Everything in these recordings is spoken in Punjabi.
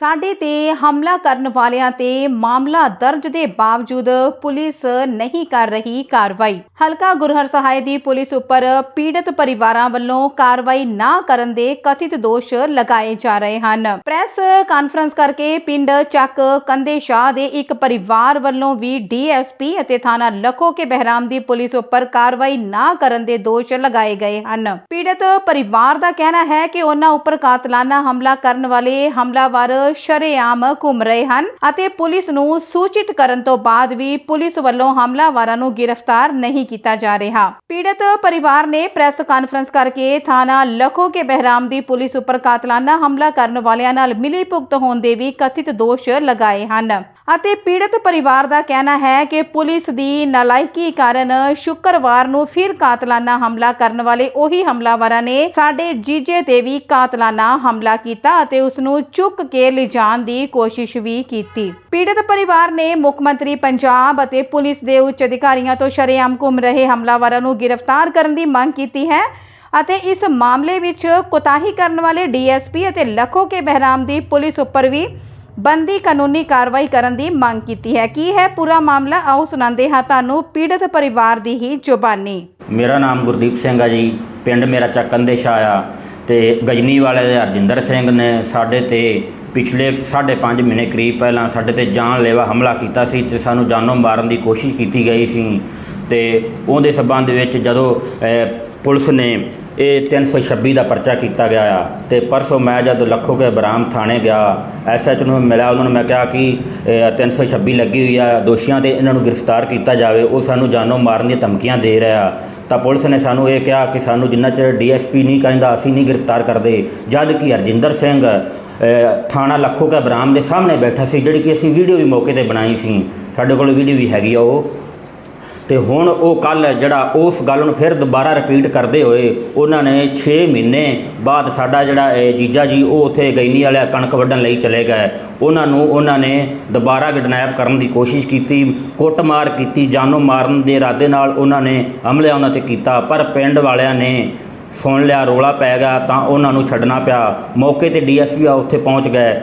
ਸਾਡੇ ਤੇ ਹਮਲਾ ਕਰਨ ਵਾਲਿਆਂ ਤੇ ਮਾਮਲਾ ਦਰਜ ਦੇ ਬਾਵਜੂਦ ਪੁਲਿਸ ਨਹੀਂ ਕਰ ਰਹੀ ਕਾਰਵਾਈ। ਹਲਕਾ ਗੁਰਹਰ ਸਹਾਇ ਦੀ ਪੁਲਿਸ ਉੱਪਰ ਪੀੜਤ ਪਰਿਵਾਰਾਂ ਵੱਲੋਂ ਕਾਰਵਾਈ ਨਾ ਕਰਨ ਦੇ ਕਥਿਤ ਦੋਸ਼ ਲਗਾਏ ਜਾ ਰਹੇ ਹਨ। ਪ੍ਰੈਸ ਕਾਨਫਰੰਸ ਕਰਕੇ ਪਿੰਡ ਚੱਕ ਕੰਦੇ ਸ਼ਾਹ ਦੇ ਇੱਕ ਪਰਿਵਾਰ ਵੱਲੋਂ ਵੀ ਡੀਐਸਪੀ ਅਤੇ ਥਾਣਾ ਲਖੋ ਕੇ ਬਹਿਰਾਮ ਦੀ ਪੁਲਿਸ ਉੱਪਰ ਕਾਰਵਾਈ ਨਾ ਕਰਨ ਦੇ ਦੋਸ਼ ਲਗਾਏ ਗਏ ਹਨ। ਪੀੜਤ ਪਰਿਵਾਰ ਦਾ ਕਹਿਣਾ ਹੈ ਕਿ ਉਹਨਾਂ ਉੱਪਰ ਕਾਤਲਾਨਾ ਹਮਲਾ ਕਰਨ ਵਾਲੇ ਹਮਲਾਵਰ ਸ਼ਰੇਆਮ ਘੁੰਮ ਰਹੇ ਹਨ ਅਤੇ ਪੁਲਿਸ ਨੂੰ ਸੂਚਿਤ ਕਰਨ ਤੋਂ ਬਾਅਦ ਵੀ ਪੁਲਿਸ ਵੱਲੋਂ ਹਮਲਾਵਰਾਂ ਨੂੰ ਗ੍ਰਿਫਤਾਰ ਨਹੀਂ ਕੀਤਾ ਜਾ ਰਿਹਾ। ਪੀੜਤ ਪਰਿਵਾਰ ਨੇ ਪ੍ਰੈਸ ਕਾਨਫਰੰਸ ਕਰਕੇ ਥਾਣਾ ਲਖੋ ਕੇ ਬਹਿਰਾਮ ਦੀ ਪੁਲਿਸ ਉੱਪਰ ਕਾਤਲਾਨਾ ਹਮਲਾ ਕਰਨ ਵਾਲਿਆਂ ਨਾਲ ਮਿਲੀ ਭੁਗਤ ਹੋਣ ਦੇ ਵੀ ਕਥਿਤ ਦੋਸ਼ ਲਗਾਏ ਹਨ। ਅਤੇ ਪੀੜਤ ਪਰਿਵਾਰ ਦਾ ਕਹਿਣਾ ਹੈ ਕਿ ਪੁਲਿਸ ਦੀ ਨਲਾਇਕੀ ਕਾਰਨ ਸ਼ੁੱਕਰਵਾਰ ਨੂੰ ਫਿਰ ਕਾਤਲਾਨਾ ਹਮਲਾ ਕਰਨ ਵਾਲੇ ਉਹੀ ਹਮਲਾਵਰਾਂ ਨੇ ਸਾਡੇ ਜੀਜੇ ਤੇ ਵੀ ਕਾਤਲਾਨਾ ਹਮਲਾ ਕੀਤਾ ਅਤੇ ਉਸ ਨੂੰ ਚੁੱਕ ਕੇ ਲਿਜਾਣ ਦੀ ਕੋਸ਼ਿਸ਼ ਵੀ ਕੀਤੀ। ਪੀੜਤ ਪਰਿਵਾਰ ਨੇ ਮੁੱਖ ਮੰਤਰੀ ਪੰਜਾਬ ਅਤੇ ਪੁਲਿਸ ਦੇ ਉੱਚ ਅਧਿਕਾਰੀਆਂ ਤੋਂ ਸ਼ਰੇਆਮ ਘੁੰਮ ਰਹੇ ਹਮਲਾਵਰਾਂ ਨੂੰ ਗ੍ਰਿਫਤਾਰ ਕਰਨ ਦੀ ਮੰਗ ਕੀਤੀ ਹੈ ਅਤੇ ਇਸ ਮਾਮਲੇ ਵਿੱਚ ਕੋਤਾਹੀ ਕਰਨ ਵਾਲੇ ਡੀਐਸਪੀ ਅਤੇ ਲਖੋ ਕੇ ਬਹਿਰਾਮ ਦੀ ਪੁਲਿਸ ਉੱਪਰ ਵੀ ਬੰਦੀ ਕਾਨੂੰਨੀ ਕਾਰਵਾਈ ਕਰਨ ਦੀ ਮੰਗ ਕੀਤੀ ਹੈ। ਕੀ ਹੈ ਪੂਰਾ ਮਾਮਲਾ? ਆਓ ਸੁਣਾਉਂਦੇ ਹਾਂ ਤੁਹਾਨੂੰ ਪੀੜਤ ਪਰਿਵਾਰ ਦੀ ਹੀ ਜ਼ੁਬਾਨੀ। ਮੇਰਾ ਨਾਮ ਗੁਰਦੀਪ ਸਿੰਘ ਆ ਜੀ। ਪਿੰਡ ਮੇਰਾ ਚੱਕਨ ਦੇ ਸ਼ਾਹ ਆ ਤੇ ਗਜਨੀ ਵਾਲੇ ਦੇ ਹਰਜਿੰਦਰ ਸਿੰਘ ਨੇ ਸਾਡੇ ਤੇ ਪਿਛਲੇ 5.5 ਮਹੀਨੇ ਕਰੀਬ ਪਹਿਲਾਂ ਸਾਡੇ ਤੇ ਜਾਨਲੇਵਾ ਹਮਲਾ ਕੀਤਾ ਸੀ ਤੇ ਸਾਨੂੰ ਜਾਨੋਂ ਮਾਰਨ ਦੀ ਕੋਸ਼ਿਸ਼ ਕੀਤੀ ਗਈ ਸੀ। ਤੇ ਉਹਦੇ ਸਬੰਧ ਵਿੱਚ ਜਦੋਂ ਪੁਲਿਸ ਨੇ ਇਹ 326 ਦਾ ਪਰਚਾ ਕੀਤਾ ਗਿਆ ਆ ਤੇ ਪਰਸੋਂ ਮੈਂ ਜਦ ਲੱਖੋ ਕੇ ਬਰਾਮ ਥਾਣੇ ਗਿਆ ਐਸਐਚ ਨੂੰ ਮਿਲਿਆ ਉਹਨਾਂ ਨੂੰ ਮੈਂ ਕਿਹਾ ਕਿ ਅਹ, 326 ਲੱਗੀ ਹੋਈ ਆ ਦੋਸ਼ੀਆਂ ਤੇ ਇਹਨਾਂ ਨੂੰ ਗ੍ਰਿਫਤਾਰ ਕੀਤਾ ਜਾਵੇ ਉਹ ਸਾਨੂੰ ਜਾਨੋਂ ਮਾਰਨ ਦੀਆਂ ਧਮਕੀਆਂ ਦੇ ਰਿਹਾ ਤਾਂ ਪੁਲਿਸ ਨੇ ਸਾਨੂੰ ਇਹ ਕਿਹਾ ਕਿ ਸਾਨੂੰ ਜਿੰਨਾ ਚਿਰ ਡੀਐਸਪੀ ਨਹੀਂ ਕਹਿੰਦਾ ਅਸੀਂ ਨਹੀਂ ਗ੍ਰਿਫਤਾਰ ਕਰਦੇ। ਜਦ ਕਿ ਹਰਜਿੰਦਰ ਸਿੰਘ ਥਾਣਾ ਲੱਖੋ ਕੇ ਬਰਾਮ ਦੇ ਸਾਹਮਣੇ ਬੈਠਾ ਸੀ ਜਿਹੜੀ ਕਿ ਅਸੀਂ ਵੀਡੀਓ ਵੀ ਮੌਕੇ ਤੇ ਬਣਾਈ ਸੀ। ਸਾਡੇ ਕੋਲ ਵੀਡੀਓ ਵੀ ਹੈਗੀ ਆ ਉਹ। ਤੇ ਹੁਣ ਉਹ ਕੱਲ ਜਿਹੜਾ ਉਸ ਗੱਲ ਨੂੰ ਫਿਰ ਦੁਬਾਰਾ ਰਿਪੀਟ ਕਰਦੇ ਹੋਏ ਉਹਨਾਂ ਨੇ 6 ਮਹੀਨੇ ਬਾਅਦ ਸਾਡਾ ਜਿਹੜਾ ਇਹ ਜੀਜਾ ਜੀ, ਉਹ ਉੱਥੇ ਗੈਨੀ ਵਾਲਿਆ ਕਣਕ ਵੱਢਣ ਲਈ ਚਲੇ ਗਏ। ਉਹਨਾਂ ਨੂੰ ਉਹਨਾਂ ਨੇ ਦੁਬਾਰਾ ਕਿਡਨੈਪ ਕਰਨ ਦੀ ਕੋਸ਼ਿਸ਼ ਕੀਤੀ, ਕੁੱਟਮਾਰ ਕੀਤੀ, ਜਾਨੋਂ ਮਾਰਨ ਦੇ ਇਰਾਦੇ ਨਾਲ ਉਹਨਾਂ ਨੇ ਹਮਲਾ ਉਹਨਾਂ ਤੇ ਕੀਤਾ। ਪਰ ਪਿੰਡ ਵਾਲਿਆਂ ਨੇ ਸੁਣ ਲਿਆ, ਰੋਲਾ ਪੈ ਗਿਆ ਤਾਂ ਉਹਨਾਂ ਨੂੰ ਛੱਡਣਾ ਪਿਆ। ਮੌਕੇ ਤੇ ਡੀਐਸਪੀ ਆ, ਉੱਥੇ ਪਹੁੰਚ ਗਏ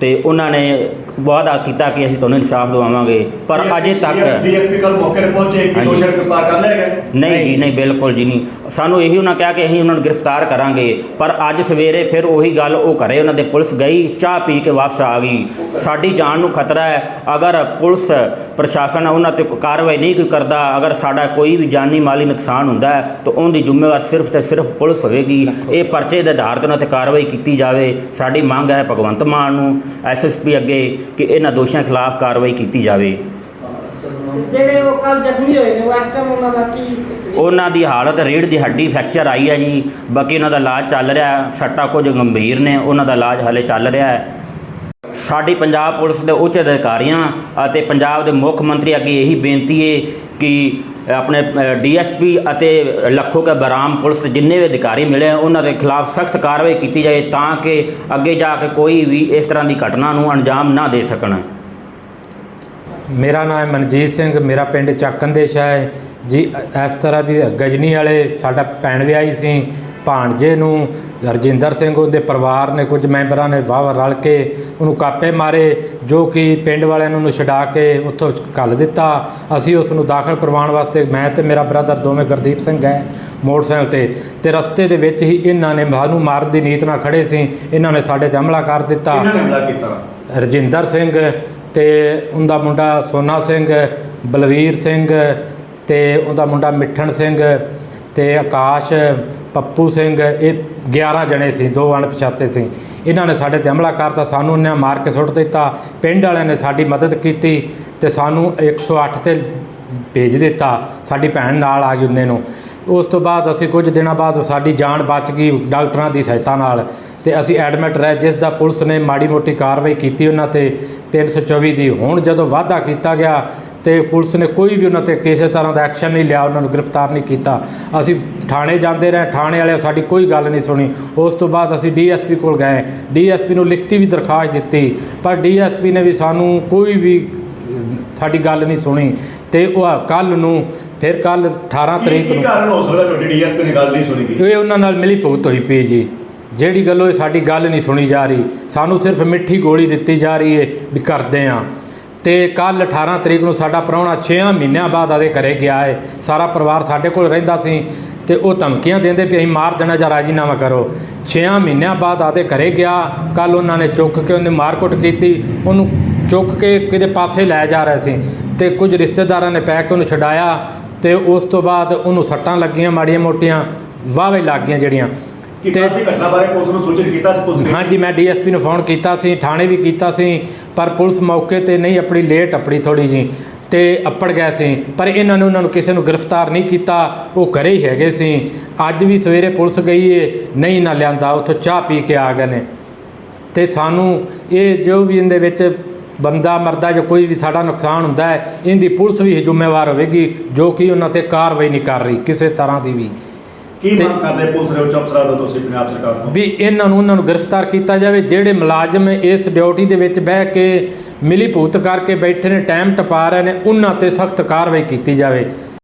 ਤੇ ਉਹਨਾਂ ਨੇ ਵਾਅਦਾ ਕੀਤਾ ਕਿ ਅਸੀਂ ਤੁਹਾਨੂੰ ਇਨਸਾਫ ਦਿਵਾਵਾਂਗੇ ਪਰ ਅਜੇ ਤੱਕ ਡੀਐਸਪੀ ਕੱਲ ਮੌਕੇ ਤੇ ਪਹੁੰਚੇ ਕਿ ਹਾਂਜੀ। ਦੋਸ਼ੀ ਨੂੰ ਗ੍ਰਿਫਤਾਰ ਕਰ ਲਿਆ ਗਿਆ। ਨਹੀਂ ਜੀ ਨਹੀਂ। ਬਿਲਕੁਲ ਜੀ ਨਹੀਂ। ਸਾਨੂੰ ਇਹੀ ਉਹਨਾਂ ਕਿਹਾ ਕਿ ਅਸੀਂ ਉਹਨਾਂ ਨੂੰ ਗ੍ਰਿਫਤਾਰ ਕਰਾਂਗੇ ਪਰ ਅੱਜ ਸਵੇਰੇ ਫਿਰ ਉਹੀ ਗੱਲ ਉਹ ਘਰੇ ਉਹਨਾਂ ਦੇ ਪੁਲਿਸ ਗਈ ਚਾਹ ਪੀ ਕੇ ਵਾਪਸ ਆ ਗਈ। ਸਾਡੀ ਜਾਨ ਨੂੰ ਖਤਰਾ ਹੈ ਅਗਰ ਪੁਲਿਸ ਪ੍ਰਸ਼ਾਸਨ ਉਹਨਾਂ ਤੇ ਕੋਈ ਕਾਰਵਾਈ ਨਹੀਂ ਕੋਈ ਕਰਦਾ ਅਗਰ ਸਾਡਾ ਕੋਈ ਵੀ ਜਾਨੀ ਮਾਲੀ ਨੁਕਸਾਨ ਹੁੰਦਾ ਹੈ ਤਾਂ ਉਹਦੀ ਜ਼ਿੰਮੇਵਾਰ ਸਿਰਫ ਤੇ ਸਿਰਫ ਪੁਲਿਸ ਹੋਵੇਗੀ। ਇਹ ਪਰਚੇ ਦੇ ਆਧਾਰ ਤੇ ਉਹਨਾਂ ਤੇ ਕਾਰਵਾਈ ਕੀਤੀ ਜਾਵੇ। ਸਾਡੀ ਮੰਗ ਹੈ ਭਗਵੰਤ ਮਾਨ ਨੂੰ ਐਸਐਸਪੀ ਅੱਗੇ ਕਿ ਇਹਨਾਂ ਦੋਸ਼ੀਆਂ ਖਿਲਾਫ ਕਾਰਵਾਈ ਕੀਤੀ ਜਾਵੇ। ਜਿਹੜੇ ਉਹ ਕੱਲ ਜ਼ਖਮੀ ਹੋਏ ਨੇ ਉਹ ਇਸ ਟਾਈਮ ਉਹਨਾਂ ਦਾ ਕੀ ਉਹਨਾਂ ਦੀ ਹਾਲਤ ਰੀੜ ਦੀ ਹੱਡੀ ਫ੍ਰੈਕਚਰ ਆਈ ਹੈ ਜੀ। ਬਾਕੀ ਉਹਨਾਂ ਦਾ ਇਲਾਜ ਚੱਲ ਰਿਹਾ ਸੱਟਾਂ ਕੁਝ ਗੰਭੀਰ ਨੇ ਉਹਨਾਂ ਦਾ ਇਲਾਜ ਹਲੇ ਚੱਲ ਰਿਹਾ ਹੈ। ਸਾਡੀ ਪੰਜਾਬ ਪੁਲਿਸ ਦੇ ਉੱਚ ਅਧਿਕਾਰੀਆਂ ਅਤੇ ਪੰਜਾਬ ਦੇ ਮੁੱਖ ਮੰਤਰੀ ਅੱਗੇ ਇਹੀ ਬੇਨਤੀ ਹੈ ਕਿ ਆਪਣੇ ਡੀਐਸਪੀ ਅਤੇ ਲੱਖੋ ਕੇ ਬਰਾਮ ਪੁਲਿਸ ਦੇ ਜਿੰਨੇ ਵੀ ਅਧਿਕਾਰੀ ਮਿਲੇ ਉਹਨਾਂ ਦੇ ਖਿਲਾਫ ਸਖਤ ਕਾਰਵਾਈ ਕੀਤੀ ਜਾਏ ਤਾਂ ਕਿ ਅੱਗੇ ਜਾ ਕੇ ਕੋਈ ਵੀ ਇਸ ਤਰ੍ਹਾਂ ਦੀ ਘਟਨਾ ਨੂੰ ਅੰਜਾਮ ਨਾ ਦੇ ਸਕਣ। ਮੇਰਾ ਨਾਮ ਹੈ ਮਨਜੀਤ ਸਿੰਘ, ਮੇਰਾ ਪਿੰਡ ਚੱਕੰਦੇਸ਼ਾ ਹੈ। ਜੀ ਇਸ ਤਰ੍ਹਾਂ ਵੀ ਗਜਨੀ ਵਾਲੇ ਸਾਡਾ ਭੈਣ ਵਿਆਹੀ ਸੀ। ਭਾਣਜੇ ਨੂੰ ਰਜਿੰਦਰ ਸਿੰਘ ਉਹਦੇ ਪਰਿਵਾਰ ਨੇ ਕੁਝ ਮੈਂਬਰਾਂ ਨੇ ਵਾਹ ਰਲ ਕੇ ਉਹਨੂੰ ਕਾਪੇ ਮਾਰੇ ਜੋ ਕਿ ਪਿੰਡ ਵਾਲਿਆਂ ਨੇ ਛਡਾ ਕੇ ਉੱਥੋਂ ਘੱਲ ਦਿੱਤਾ। ਅਸੀਂ ਉਸ ਨੂੰ ਦਾਖਲ ਕਰਵਾਉਣ ਵਾਸਤੇ ਮੈਂ ਤੇ ਮੇਰਾ ਬ੍ਰਦਰ ਦੋਵੇਂ ਗੁਰਦੀਪ ਸਿੰਘ ਹੈ ਮੋਟਰਸਾਈਕਲ ਤੇ। ਤੇ ਰਸਤੇ ਦੇ ਵਿੱਚ ਹੀ ਇਹਨਾਂ ਨੇ ਸਾਨੂੰ ਮਾਰਨ ਦੀ ਨੀਤ ਨਾਲ ਖੜੇ ਸੀ। ਇਹਨਾਂ ਨੇ ਸਾਡੇ ਤੇ ਹਮਲਾ ਕਰ ਦਿੱਤਾ। ਇਹਨਾਂ ਨੇ ਹਮਲਾ ਕੀਤਾ? ਰਜਿੰਦਰ ਸਿੰਘ ਤੇ ਉਹਦਾ ਮੁੰਡਾ ਸੋਨਾ ਸਿੰਘ ਬਲਵੀਰ ਸਿੰਘ ਤੇ ਉਹਦਾ ਮੁੰਡਾ ਮਿੱਠਣ ਸਿੰਘ। ਤੇ ਆਕਾਸ਼, ਪੱਪੂ ਸਿੰਘ, ਇਹ 11 ਜਣੇ ਸੀ, ਦੋ ਅਣਪਛਾਤੇ ਸੀ। ਇਹਨਾਂ ਨੇ ਸਾਡੇ ਤੇ ਹਮਲਾ ਕਰਤਾ, ਸਾਨੂੰ ਉਹਨਾਂ ਮਾਰ ਕੇ ਸੁੱਟ ਦਿੱਤਾ। ਪਿੰਡ ਵਾਲਿਆਂ ਨੇ ਸਾਡੀ ਮਦਦ ਕੀਤੀ ਤੇ ਸਾਨੂੰ 108 ਤੇ ਭੇਜ ਦਿੱਤਾ, ਸਾਡੀ ਭੈਣ ਨਾਲ ਆ ਗਈ ਉਹਨੇ ਨੂੰ। ਉਸ ਤੋਂ ਬਾਅਦ ਅਸੀਂ ਕੁਝ ਦਿਨਾਂ ਬਾਅਦ ਸਾਡੀ ਜਾਨ ਬਚ ਗਈ ਡਾਕਟਰਾਂ ਦੀ ਸਹਾਇਤਾ ਨਾਲ ਤੇ ਅਸੀਂ ਐਡਮਿਟ ਰਹੇ, ਜਿਸ ਦਾ ਪੁਲਿਸ ਨੇ ਮਾੜੀ ਮੋਟੀ ਕਾਰਵਾਈ ਕੀਤੀ ਉਹਨਾਂ ਤੇ। 324 ਦੀ ਹੁਣ ਜਦੋਂ ਵਾਅਦਾ ਕੀਤਾ ਗਿਆ ਤੇ ਪੁਲਿਸ ਨੇ ਕੋਈ ਵੀ ਉਹਨਾਂ ਤੇ ਕਿਸੇ ਤਰ੍ਹਾਂ ਦਾ ਐਕਸ਼ਨ ਨਹੀਂ ਲਿਆ ਉਹਨਾਂ ਨੂੰ ਗ੍ਰਿਫਤਾਰ ਨਹੀਂ ਕੀਤਾ। ਅਸੀਂ ਥਾਣੇ ਜਾਂਦੇ ਰਹੇ ਥਾਣੇ ਵਾਲਿਆਂ ਸਾਡੀ ਕੋਈ ਗੱਲ ਨਹੀਂ ਸੁਣੀ। ਉਸ ਤੋਂ ਬਾਅਦ ਅਸੀਂ ਡੀਐਸਪੀ ਕੋਲ ਗਏ। ਡੀਐਸਪੀ ਨੂੰ ਲਿਖਤੀ ਵੀ ਦਰਖਾਸਤ ਦਿੱਤੀ ਪਰ ਡੀਐਸਪੀ ਨੇ ਵੀ ਸਾਨੂੰ ਕੋਈ ਵੀ ਸਾਡੀ ਗੱਲ ਨਹੀਂ ਸੁਣੀ। ਤੇ ਉਹ ਕੱਲ ਨੂੰ ਫਿਰ ਕੱਲ 18 ਕੀ ਤਰੀਕ ਕੀ ਨੂੰ ਕਾਰਨ ਹੋ ਸਕਦਾ ਤੁਹਾਡੀ ਡੀਐਸਪੀ ਨੇ ਗੱਲ ਨਹੀਂ ਸੁਣੀ ਇਹ ਉਹਨਾਂ ਨਾਲ ਮਿਲੀ ਭੁਗਤ ਹੋਈ ਪਈ ਜੀ। ਜਿਹੜੀ ਗੱਲੋਂ ਇਹ ਸਾਡੀ ਗੱਲ ਨਹੀਂ ਸੁਣੀ ਜਾ ਰਹੀ ਸਾਨੂੰ ਸਿਰਫ ਮਿੱਠੀ ਗੋਲੀ ਦਿੱਤੀ ਜਾ ਰਹੀ ਹੈ ਵੀ ਕਰਦੇ ਆ ਤੇ ਕੱਲ 18 ਤਰੀਕ ਨੂੰ ਸਾਡਾ ਪ੍ਰਾਹੁਣਾ 6 ਮਹੀਨਿਆਂ ਬਾਅਦ ਆਦੇ ਘਰੇ ਗਿਆ ਹੈ ਸਾਰਾ ਪਰਿਵਾਰ ਸਾਡੇ ਕੋਲ ਰਹਿੰਦਾ ਸੀ ਤੇ ਉਹ ਧਮਕੀਆਂ ਦਿੰਦੇ ਵੀ ਅਸੀਂ ਮਾਰ ਦੇਣਾ ਜਾਂ ਰਾਜੀਨਾਮਾ ਕਰੋ। 6 ਮਹੀਨਿਆਂ ਬਾਅਦ ਆਦੇ ਘਰੇ ਗਿਆ। ਕੱਲ ਉਹਨਾਂ ਨੇ ਚੁੱਕ ਕੇ ਉਹਨੇ ਮਾਰਕੁੱਟ ਕੀਤੀ। ਉਹਨੂੰ ਚੁੱਕ ਕੇ ਕਿਤੇ ਪਾਸੇ ਲੈ ਜਾ ਰਹੇ ਸੀ ਤੇ ਕੁਝ ਰਿਸ਼ਤੇਦਾਰਾਂ ਨੇ ਪੈ ਕੇ ਉਹਨੂੰ ਛਡਾਇਆ ਤੇ ਉਸ ਤੋਂ ਬਾਅਦ ਉਹਨੂੰ ਸੱਟਾਂ ਲੱਗੀਆਂ ਮਾੜੀਆਂ ਮੋਟੀਆਂ, ਵਾਹਵੇ ਲੱਗ ਗਈਆਂ ਜਿਹੜੀਆਂ। ਕੀ ਤੇ ਕੱਲ ਦੀ ਘਟਨਾ ਬਾਰੇ ਪੁਲਿਸ ਨੂੰ ਸੂਚਿਤ ਕੀਤਾ ਸੀ ਪੁਲਿਸ ਨੇ? ਹਾਂਜੀ ਮੈਂ ਡੀਐਸਪੀ ਨੂੰ ਫੋਨ ਕੀਤਾ ਸੀ ਥਾਣੇ ਵੀ ਕੀਤਾ ਸੀ ਪਰ ਪੁਲਿਸ ਮੌਕੇ ਤੇ ਨਹੀਂ ਆਪਣੀ ਲੇਟ ਆਪਣੀ ਥੋੜੀ ਜੀ ਤੇ ਅੱਪੜ ਗਏ ਸੀ। ਪਰ ਇਹਨਾਂ ਨੇ ਉਹਨਾਂ ਨੂੰ ਕਿਸੇ ਨੂੰ ਗ੍ਰਿਫਤਾਰ ਨਹੀਂ ਕੀਤਾ ਉਹ ਘਰੇ ਹੀ ਹੈਗੇ ਸੀ। ਅੱਜ ਵੀ ਸਵੇਰੇ ਪੁਲਿਸ ਗਈ ਏ ਨਹੀਂ ਨਾ ਲਿਆਂਦਾ ਉੱਥੋਂ ਚਾਹ ਪੀ ਕੇ ਆ ਗਏ ਨੇ। ਤੇ ਸਾਨੂੰ ਇਹ ਜੋ ਵੀ ਇਹਦੇ ਵਿੱਚ ਬੰਦਾ ਮਰਦਾ ਜਾਂ ਕੋਈ ਵੀ ਸਾਡਾ ਨੁਕਸਾਨ ਹੁੰਦਾ ਹੈ ਇਹਦੀ ਪੁਲਿਸ ਵੀ ਜ਼ਿੰਮੇਵਾਰ ਹੋਵੇਗੀ ਜੋ ਕਿ ਉਹਨਾਂ ਤੇ ਕਾਰਵਾਈ ਨਹੀਂ ਕਰ ਰਹੀ ਕਿਸੇ ਤਰ੍ਹਾਂ ਦੀ ਵੀ। ਕੀ ਮੰਗ ਕਰਦੇ ਪੁਲਿਸ ਦੇ ਉੱਚ ਅਫਸਰਾਂ ਤੋਂ ਤੁਸੀਂ ਪੰਜਾਬ ਸਰਕਾਰ ਤੋਂ? ਵੀ ਇਹਨਾਂ ਨੂੰ ਉਹਨਾਂ ਨੂੰ ਗ੍ਰਿਫਤਾਰ ਕੀਤਾ ਜਾਵੇ ਜਿਹੜੇ ਮੁਲਾਜ਼ਮ ਇਸ ਡਿਊਟੀ ਦੇ ਵਿੱਚ ਬਹਿ ਕੇ ਮਿਲੀ ਭੂਤ ਕਰਕੇ ਬੈਠੇ ਨੇ ਟਾਈਮ ਟਪਾ ਰਹੇ ਨੇ ਉਹਨਾਂ ਤੇ ਸਖਤ ਕਾਰਵਾਈ ਕੀਤੀ ਜਾਵੇ।